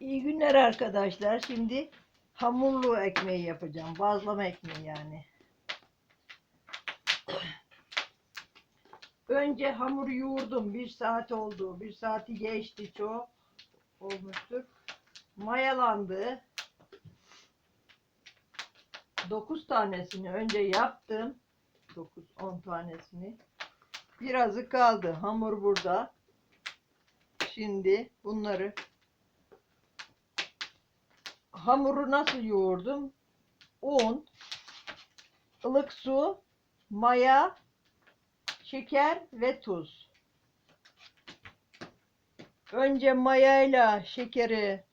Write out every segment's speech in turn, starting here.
İyi günler arkadaşlar. Şimdi hamurlu ekmeği yapacağım. Bazlama ekmeği yani. Önce hamuru yoğurdum. Bir saat oldu. Bir saati geçti çok. Olmuştur. Mayalandı. 9 tanesini önce yaptım. 9-10 tanesini. Birazı kaldı. Hamur burada. Şimdi bunları hamuru nasıl yoğurdum? Un, ılık su, maya, şeker ve tuz. Önce mayayla şekeri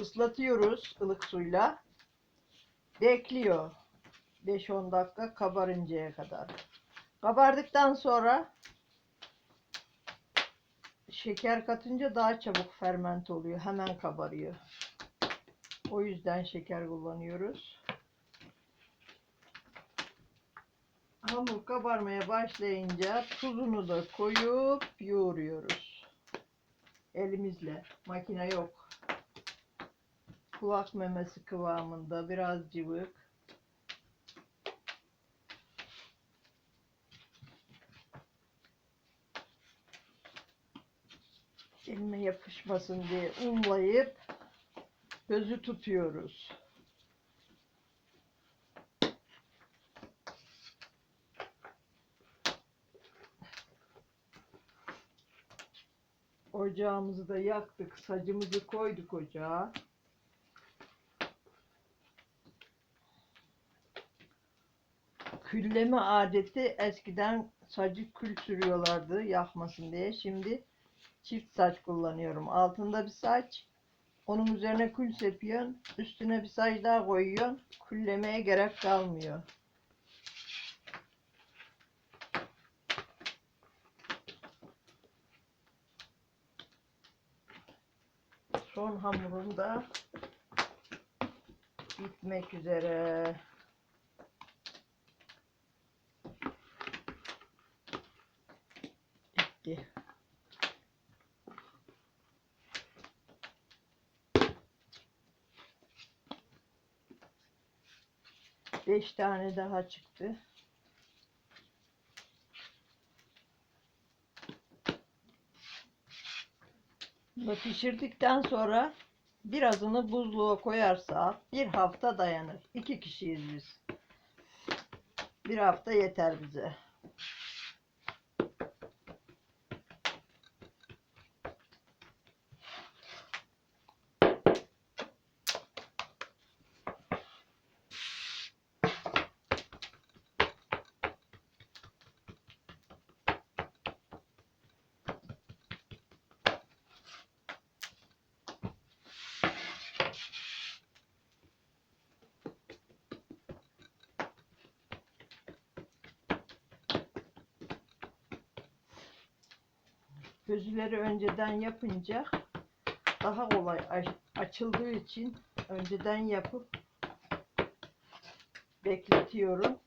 ıslatıyoruz ılık suyla. Bekliyor. 5-10 dakika kabarıncaya kadar. Kabardıktan sonra şeker katınca daha çabuk ferment oluyor. Hemen kabarıyor. O yüzden şeker kullanıyoruz. Hamur kabarmaya başlayınca tuzunu da koyup yoğuruyoruz. Elimizle. Makine yok. Kulak memesi kıvamında biraz cıvık. Yapışmasın diye unlayıp gözü tutuyoruz. Ocağımızı da yaktık. Sacımızı koyduk ocağa. Külleme adeti eskiden sacı kül sürüyorlardı yakmasın diye. Şimdi çift saç kullanıyorum. Altında bir saç, onun üzerine kül sepiyorsun, üstüne bir saç daha koyuyorsun. Küllemeye gerek kalmıyor. Son hamurum da bitmek üzere. Bitti. Beş tane daha çıktı. Bunu pişirdikten sonra birazını buzluğa koyarsa bir hafta dayanır. İki kişiyiz biz. Bir hafta yeter bize. Gözleri önceden yapınca daha kolay aç- açıldığı için önceden yapıp bekletiyorum.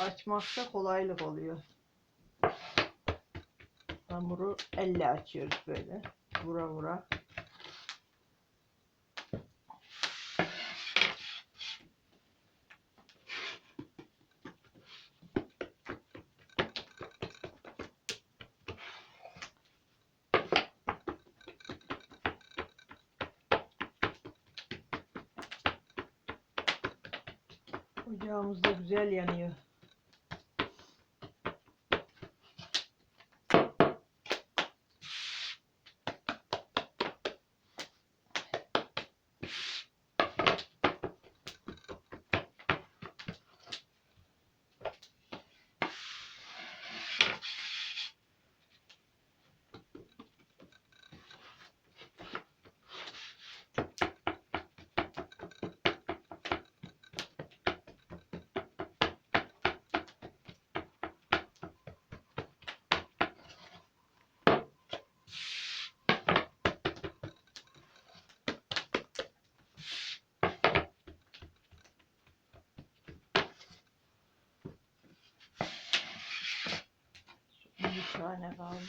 Açmakta kolaylık oluyor. Hamuru elle açıyoruz böyle. Vura vura. Ocağımız da güzel yanıyor.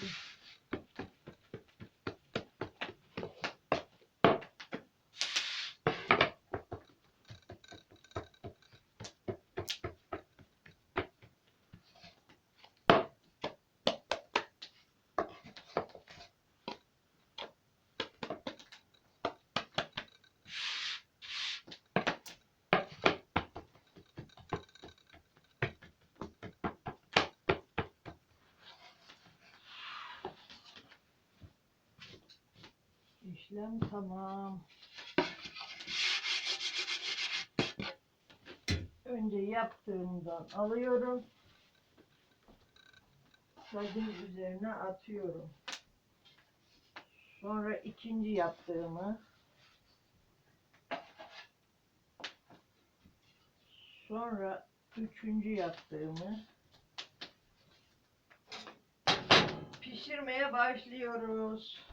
Bir işlem tamam. Önce yaptığımdan alıyorum. Sacın üzerine atıyorum. Sonra ikinci yaptığımı sonra üçüncü yaptığımı pişirmeye başlıyoruz.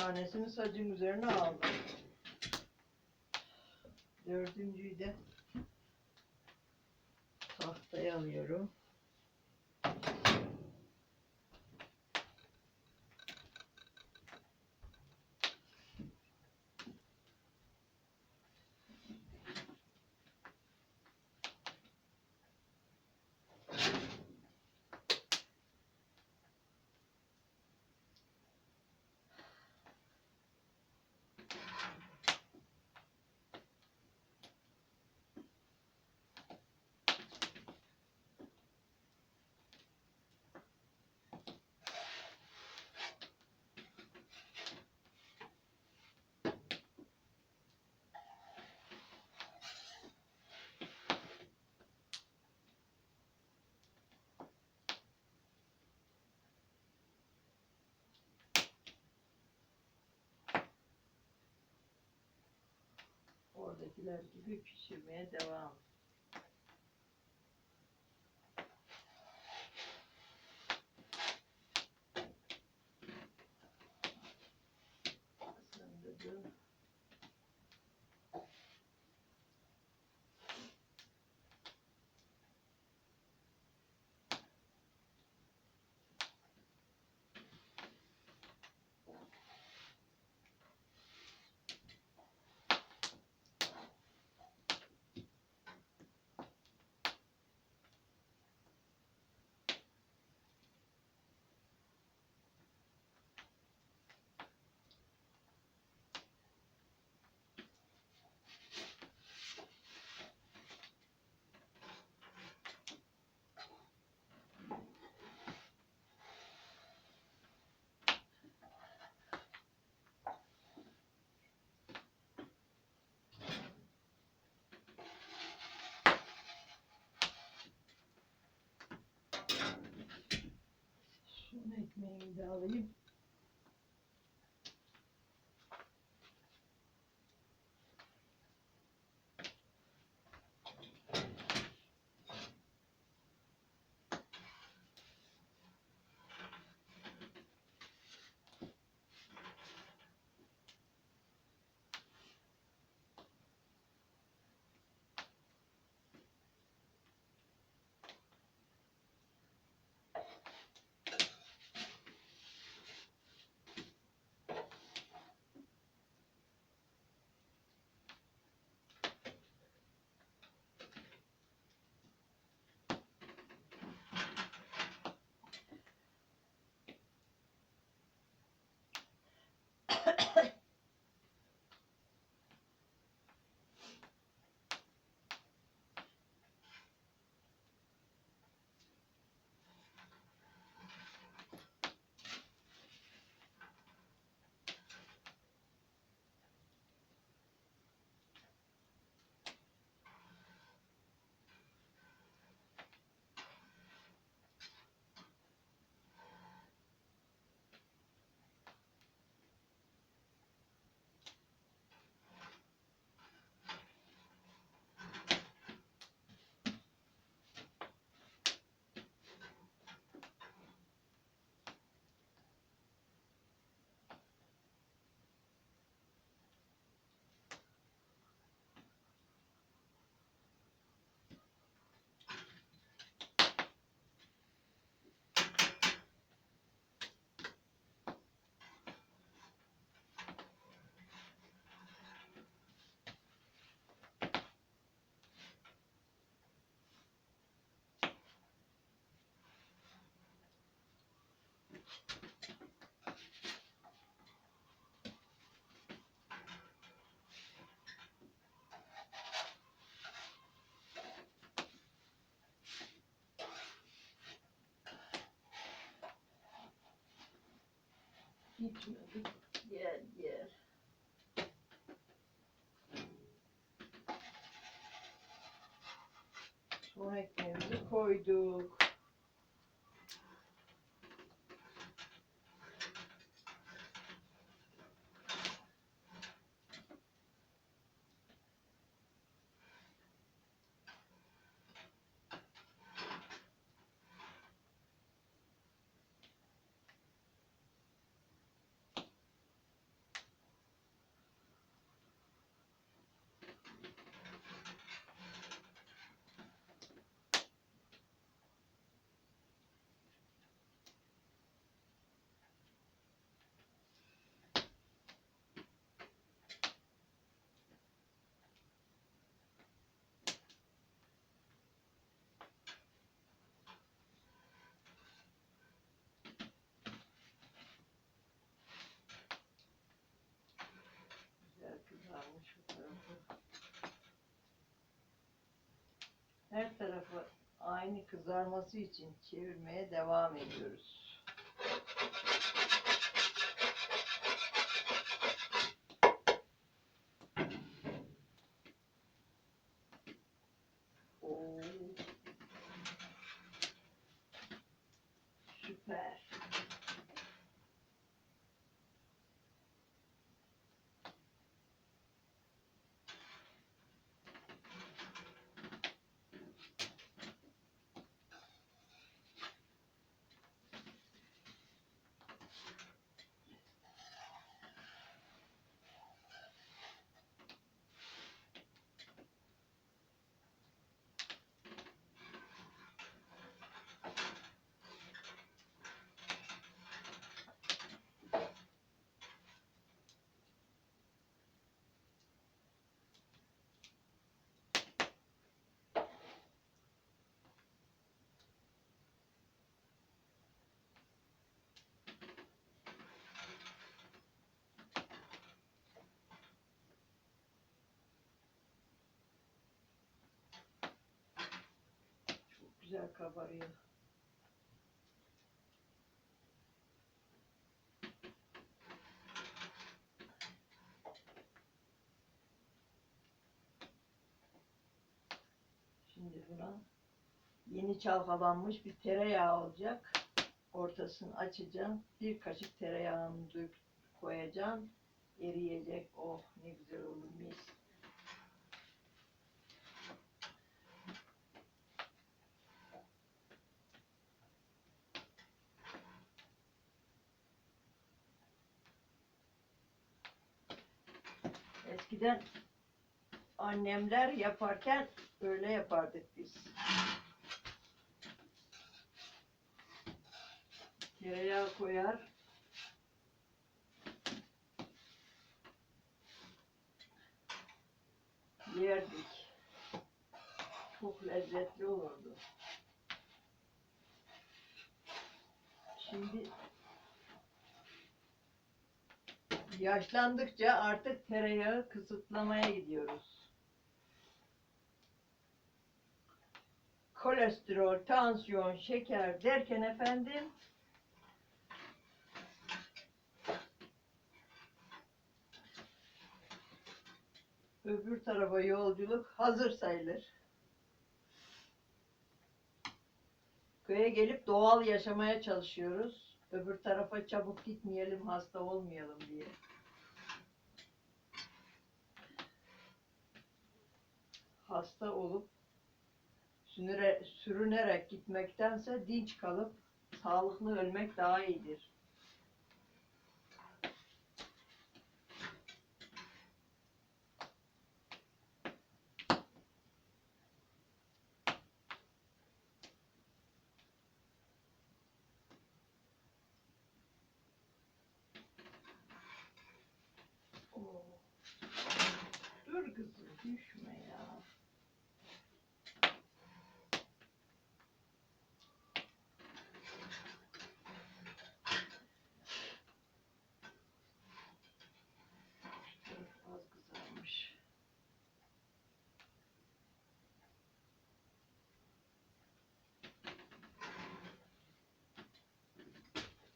Tanesini sacın üzerine aldım. Dördüncüyü de tahtaya alıyorum. Oradakiler gibi pişirmeye devam. Son ekmeğimi kızarması için çevirmeye devam ediyoruz. Güzel kabarıyor. Şimdi buna yeni çalkalanmış bir tereyağı olacak. Ortasını açacağım. Bir kaşık tereyağını dök koyacağım. Eriyecek. Oh ne güzel Eskiden annemler yaparken öyle yapardık biz. Tereyağı koyar. Yerdik. Çok lezzetli olurdu. Şimdi Yaşlandıkça artık tereyağı kısıtlamaya gidiyoruz. Kolesterol, tansiyon, şeker derken efendim öbür tarafa yolculuk hazır sayılır. Köye gelip doğal yaşamaya çalışıyoruz. Öbür tarafa çabuk gitmeyelim, hasta olmayalım diye. hasta olup sürüne, sürünerek gitmektense dinç kalıp sağlıklı ölmek daha iyidir. Düşme ya.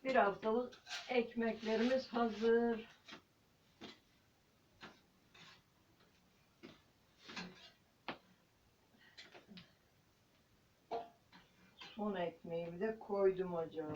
Bir haftalık ekmeklerimiz hazır. Son ekmeğimi de koydum ocağa.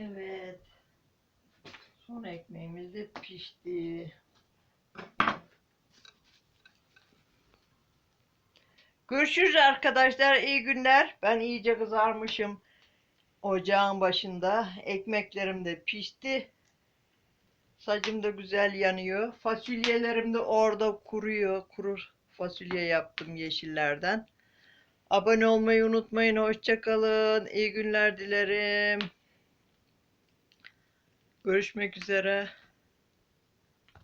Evet. Son ekmeğimiz de pişti. Görüşürüz arkadaşlar. İyi günler. Ben iyice kızarmışım. Ocağın başında. Ekmeklerim de pişti. Sacım da güzel yanıyor. Fasulyelerim de orada kuruyor. Kuru fasulye yaptım yeşillerden. Abone olmayı unutmayın. Hoşçakalın. İyi günler dilerim. Görüşmek üzere.